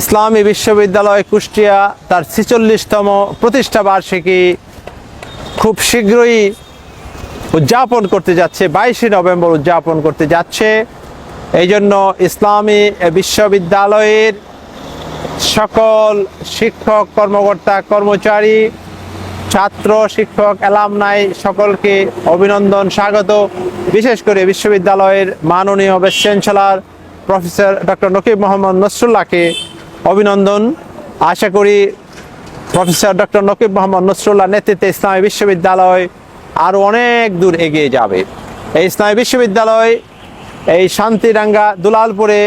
ইসলামী বিশ্ববিদ্যালয় কুষ্টিয়া তার ছিচল্লিশতম প্রতিষ্ঠা বার্ষিকী খুব শীঘ্রই উদযাপন করতে যাচ্ছে, বাইশে নভেম্বর উদযাপন করতে যাচ্ছে। এই জন্য ইসলামী বিশ্ববিদ্যালয়ের সকল শিক্ষক, কর্মকর্তা, কর্মচারী, ছাত্র, শিক্ষক, অ্যালামনাই সকলকে অভিনন্দন, স্বাগত। বিশেষ করে বিশ্ববিদ্যালয়ের মাননীয় vice chancellor professor doctor Nakib Mohammad নসরুল্লাহকে অভিনন্দন। আশা করি প্রফেসর ডক্টর নকিব মোহাম্মদ নসরুল্লাহ নেতৃত্বে ইসলামী বিশ্ববিদ্যালয় আরও অনেক দূর এগিয়ে যাবে। এই ইসলামী বিশ্ববিদ্যালয় এই শান্তিরাঙ্গা দুলালপুরে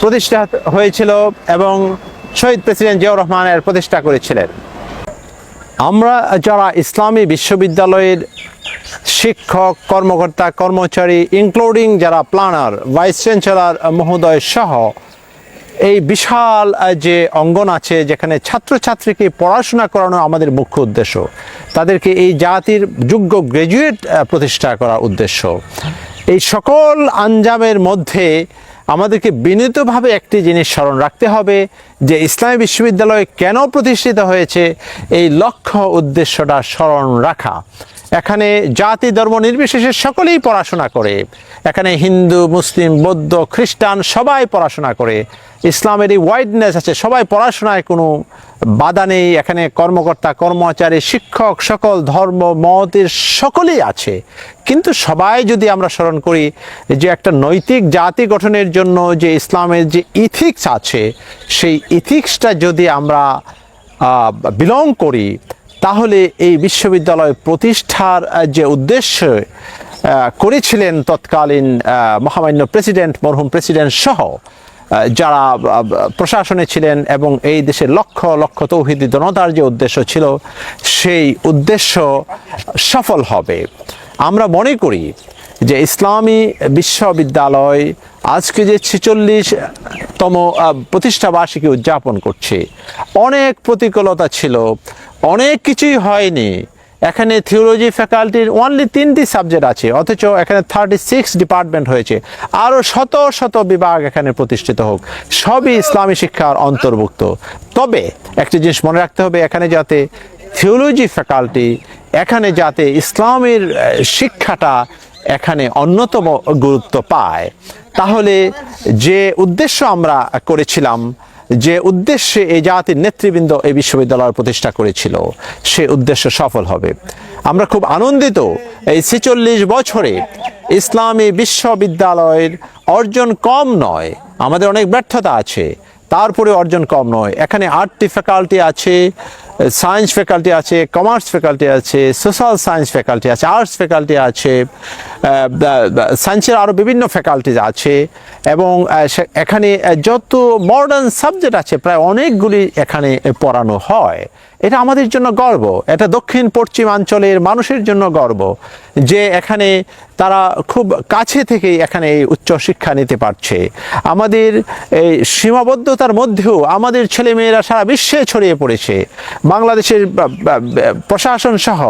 প্রতিষ্ঠা হয়েছিল এবং শহীদ প্রেসিডেন্ট জিয়াউর রহমানের প্রতিষ্ঠা করেছিলেন। আমরা যারা ইসলামী বিশ্ববিদ্যালয়ের শিক্ষক, কর্মকর্তা, কর্মচারী ইনক্লুডিং যারা প্ল্যানার ভাইস চ্যান্সেলর মহোদয় সহ এই বিশাল যে অঙ্গন আছে যেখানে ছাত্রছাত্রীকে পড়াশোনা করানো আমাদের মুখ্য উদ্দেশ্য, তাদেরকে এই জাতির যোগ্য গ্র্যাজুয়েট প্রতিষ্ঠা করার উদ্দেশ্য। এই সকল আঞ্জামের মধ্যে আমাদেরকে বিনীতভাবে একটি জিনিস স্মরণ রাখতে হবে, যে ইসলামী বিশ্ববিদ্যালয় কেন প্রতিষ্ঠিত হয়েছে, এই লক্ষ্য উদ্দেশ্যটা স্মরণ রাখা। এখানে জাতি ধর্ম নির্বিশেষে সকলেই পড়াশোনা করে। এখানে হিন্দু, মুসলিম, বৌদ্ধ, খ্রিস্টান সবাই পড়াশোনা করে। ইসলামের এই ওয়াইডনেস আছে, সবাই পড়াশোনায় কোনো বাধা নেই। এখানে কর্মকর্তা, কর্মচারী, শিক্ষক, সকল ধর্ম মতের সকলেই আছে। কিন্তু সবাই যদি আমরা স্মরণ করি যে একটা নৈতিক জাতি গঠনের জন্য যে ইসলামের যে ইথিক্স আছে, সেই ইথিক্সটা যদি আমরা বিলং করি তাহলে এই বিশ্ববিদ্যালয় প্রতিষ্ঠার যে উদ্দেশ্য করেছিলেন তৎকালীন মহামান্য প্রেসিডেন্ট, মরহুম প্রেসিডেন্ট সহ যারা প্রশাসনে ছিলেন এবং এই দেশের লক্ষ লক্ষ তৌহিদি জনতার যে উদ্দেশ্য ছিল, সেই উদ্দেশ্য সফল হবে। আমরা মনে করি যে ইসলামী বিশ্ববিদ্যালয় আজকে যে ছেচল্লিশতম প্রতিষ্ঠা বার্ষিকী উদযাপন করছে, অনেক প্রতিকূলতা ছিল। অনেক কিছুই হয়নি। এখানে থিওলজি ফ্যাকাল্টির অনলি তিনটি সাবজেক্ট আছে, অথচ এখানে থার্টি সিক্স ডিপার্টমেন্ট হয়েছে। আরও শত শত বিভাগ এখানে প্রতিষ্ঠিত হোক, সবই ইসলামী শিক্ষার অন্তর্ভুক্ত। তবে একটি জিনিস মনে রাখতে হবে, এখানে যাতে থিওলজি ফ্যাকাল্টি এখানে যাতে ইসলামের শিক্ষাটা এখানে অন্যতম গুরুত্ব পায়। তাহলে যে উদ্দেশ্য আমরা করেছিলাম যে উদ্দেশ্যে এই জাতির নেতৃবৃন্দ এই বিশ্ববিদ্যালয় প্রতিষ্ঠা করেছিল, সে উদ্দেশ্য সফল হবে। আমরা খুব আনন্দিত এই ছেচল্লিশ বছরে ইসলামী বিশ্ববিদ্যালয়ের অর্জন কম নয়, আমাদের অনেক ব্যর্থতা আছে তারপরে অর্জন কম নয়। এখানে আটটি ফ্যাকাল্টি আছে সায়েন্স ফ্যাকাল্টি আছে কমার্স ফ্যাকাল্টি আছে সোশ্যাল সায়েন্স ফ্যাকাল্টি আছে আর্টস ফ্যাকাল্টি আছে সায়েন্সের আরও বিভিন্ন ফ্যাকাল্টিজ আছে এবং সে- এখানে যত মডার্ন সাবজেক্ট আছে, প্রায় অনেকগুলি এখানে পড়ানো হয়। এটা আমাদের জন্য গর্ব। এটা দক্ষিণ পশ্চিমাঞ্চলের মানুষের জন্য গর্ব যে এখানে তারা খুব কাছে থেকে এখানে এই উচ্চশিক্ষা নিতে পারছে। আমাদের এই সীমাবদ্ধতার মধ্যেও আমাদের ছেলেমেয়েরা সারা বিশ্বে ছড়িয়ে পড়েছে। বাংলাদেশের প্রশাসন সহ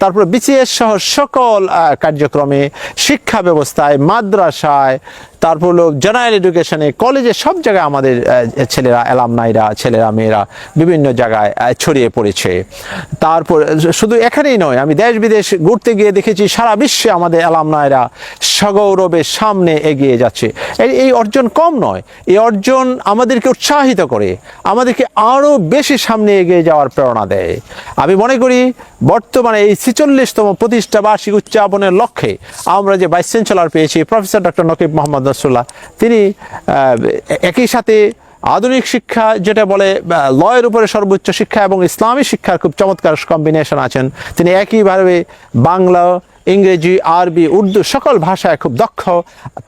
তারপর বিসিএস সহ সকল কার্যক্রমে শিক্ষা ব্যবস্থায় মাদ্রাসায় তারপর হলো জেনারেল এডুকেশনে কলেজে সব জায়গায় আমাদের ছেলেরা অ্যালামনাইরা ছেলেরা, মেয়েরা বিভিন্ন জায়গায় ছড়িয়ে পড়েছে। তারপর শুধু এখানেই নয়, আমি দেশ বিদেশ ঘুরতে গিয়ে দেখেছি, সারা বিশ্বে আমাদের অ্যালামনাইরা সগৌরবের সামনে এগিয়ে যাচ্ছে। এই অর্জন কম নয়, এই অর্জন আমাদেরকে উৎসাহিত করে, আমাদেরকে আরও বেশি সামনে এগিয়ে যাওয়ার প্রেরণা দেয়। আমি মনে করি বর্তমানে এই ছেচল্লিশতম প্রতিষ্ঠা বার্ষিক উদযাপনের লক্ষ্যে আমরা যে ভাইস চ্যান্সেলর পেয়েছি, প্রফেসর ডক্টর নকিব মোহাম্মদ নসরুল্লাহ তিনি একই সাথে আধুনিক শিক্ষা যেটা বলে লয়ের উপরে সর্বোচ্চ শিক্ষা এবং ইসলামী শিক্ষার খুব চমৎকার কম্বিনেশন আছেন। তিনি একইভাবে বাংলা ইংরেজি, আরবি, উর্দু সকল ভাষায় খুব দক্ষ।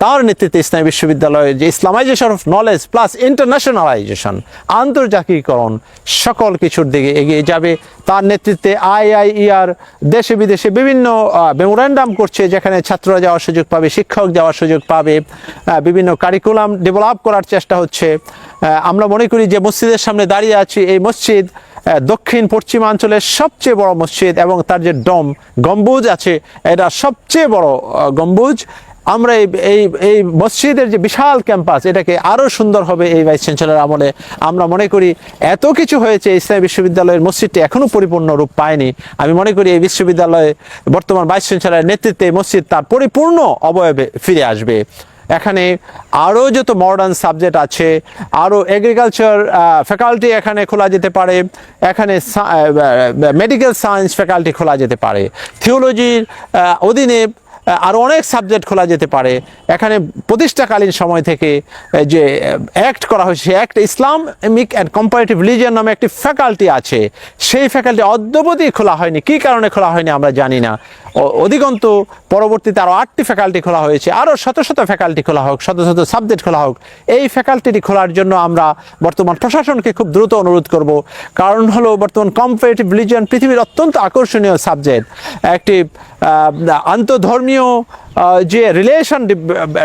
তার নেতৃত্বে ইসলামী বিশ্ববিদ্যালয়ের যে Islamization of knowledge plus internationalization, আন্তর্জাতিকীকরণ সকল কিছুর দিকে এগিয়ে যাবে। তার নেতৃত্বে আইআইইআর দেশে বিদেশে বিভিন্ন মেমোরেন্ডাম করছে, যেখানে ছাত্ররা যাওয়ার সুযোগ পাবে, শিক্ষক যাওয়ার সুযোগ পাবে বিভিন্ন কারিকুলাম ডেভেলপ করার চেষ্টা হচ্ছে। আমরা মনে করি যে মসজিদের সামনে দাঁড়িয়ে আছি, এই মসজিদ দক্ষিণ পশ্চিমাঞ্চলের সবচেয়ে বড় মসজিদ এবং তার যে ডম, গম্বুজ আছে, এটা সবচেয়ে বড় গম্বুজ। আমরা এই এই মসজিদের যে বিশাল ক্যাম্পাস, এটাকে আরও সুন্দর হবে এই ভাইস চ্যান্সেলর আমলে। আমরা মনে করি এত কিছু হয়েছে, ইসলামী বিশ্ববিদ্যালয়ের মসজিদটি এখনও পরিপূর্ণ রূপ পায়নি। আমি মনে করি এই বিশ্ববিদ্যালয়ে বর্তমান ভাইস চ্যান্সেলরের নেতৃত্বে মসজিদ তার পরিপূর্ণ অবয়বে ফিরে আসবে। এখানে আরও যত মডার্ন সাবজেক্ট আছে, আরও এগ্রিকালচার ফ্যাকাল্টি এখানে খোলা যেতে পারে, এখানে মেডিকেল সায়েন্স ফ্যাকাল্টি খোলা যেতে পারে। থিওলজির অধীনে আরও অনেক সাবজেক্ট খোলা যেতে পারে। এখানে প্রতিষ্ঠাকালীন সময় থেকে যে অ্যাক্ট করা হয়েছে act Islamic and comparative religion নামে একটি ফ্যাকাল্টি আছে। সেই ফ্যাকাল্টি অদ্যবধি খোলা হয়নি। কী কারণে খোলা হয়নি আমরা জানি না। অধিকন্ত পরবর্তীতে আরও আটটি ফ্যাকাল্টি খোলা হয়েছে। আরও শত শত ফ্যাকাল্টি খোলা হোক, শত শত সাবজেক্ট খোলা হোক। এই ফ্যাকাল্টিটি খোলার জন্য আমরা বর্তমান প্রশাসনকে খুব দ্রুত অনুরোধ করব। কারণ হলো বর্তমান কম্পারেটিভ রিলিজিয়ন পৃথিবীর অত্যন্ত আকর্ষণীয় সাবজেক্ট একটি আন্তধর্মীয় আহ, যে রিলেশন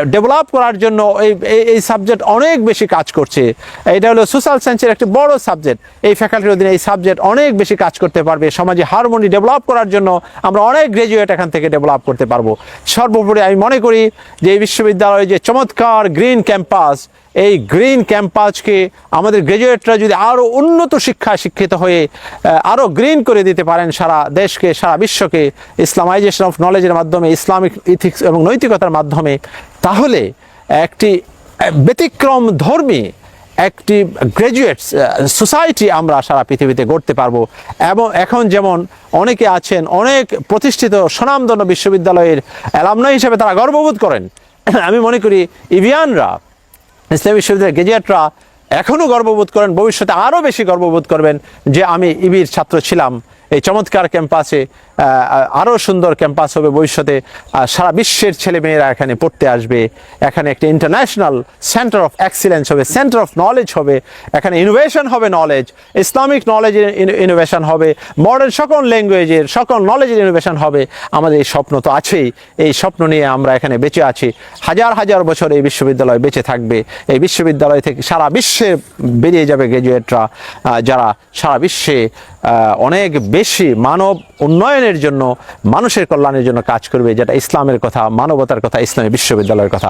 ডেভেলপ করার জন্য এই- এই সাবজেক্ট অনেক বেশি কাজ করছে। এটা হলো সোশ্যাল সায়েন্সের একটি বড় সাবজেক্ট এই ফ্যাকাল্টির অধীনে এই সাবজেক্ট অনেক বেশি কাজ করতে পারবে। সমাজে হারমোনি ডেভেলপ করার জন্য আমরা অনেক গ্রাজুয়েট এখান থেকে ডেভেলপ করতে পারব। সর্বোপরি আমি মনে করি যে এই বিশ্ববিদ্যালয়ে যে চমৎকার গ্রিন ক্যাম্পাস এই গ্রিন ক্যাম্পাসকে আমাদের গ্রাজুয়েটরা যদি আরও উন্নত শিক্ষায় শিক্ষিত হয়ে আরও গ্রিন করে দিতে পারেন সারা দেশকে, সারা বিশ্বকে ইসলামাইজেশন অফ নলেজের মাধ্যমে, ইসলামিক ইথিক্স এবং নৈতিকতার মাধ্যমে, তাহলে একটি ব্যতিক্রম ধর্মী একটি গ্রাজুয়েট সোসাইটি আমরা সারা পৃথিবীতে গড়তে পারব। এবং এখন যেমন অনেকে আছেন, অনেক প্রতিষ্ঠিত স্বনামধন্য বিশ্ববিদ্যালয়ের অ্যালামনাই হিসেবে তারা গর্ববোধ করেন। আমি মনে করি ইভিয়ানরা ইসলামী বিশ্ববিদ্যালয়ের গ্রাজুয়েটরা এখনও গর্ববোধ করেন, ভবিষ্যতে আরও বেশি গর্ববোধ করবেন যে আমি ইবির ছাত্র ছিলাম। এই চমৎকার ক্যাম্পাসে আরও সুন্দর ক্যাম্পাস হবে ভবিষ্যতে। সারা বিশ্বের ছেলেমেয়েরা এখানে পড়তে আসবে। এখানে একটি ইন্টারন্যাশনাল সেন্টার অফ এক্সিলেন্স হবে সেন্টার অফ নলেজ হবে। এখানে ইনোভেশন হবে নলেজ ইসলামিক নলেজের ইনোভেশন হবে মডার্ন সকল ল্যাঙ্গুয়েজের সকল নলেজের ইনোভেশন হবে। আমাদের এই স্বপ্ন তো আছেই। এই স্বপ্ন নিয়ে আমরা এখানে বেঁচে আছি। হাজার হাজার বছর এই বিশ্ববিদ্যালয় বেঁচে থাকবে। এই বিশ্ববিদ্যালয় থেকে সারা বিশ্বে বেরিয়ে যাবে গ্রাজুয়েটরা আহ, যারা সারা বিশ্বে অনেক বেশি মানব উন্নয়নের জন্য, মানুষের কল্যাণের জন্য কাজ করবে, যেটা ইসলামের কথা, মানবতার কথা, ইসলামী বিশ্ববিদ্যালয়ের কথা।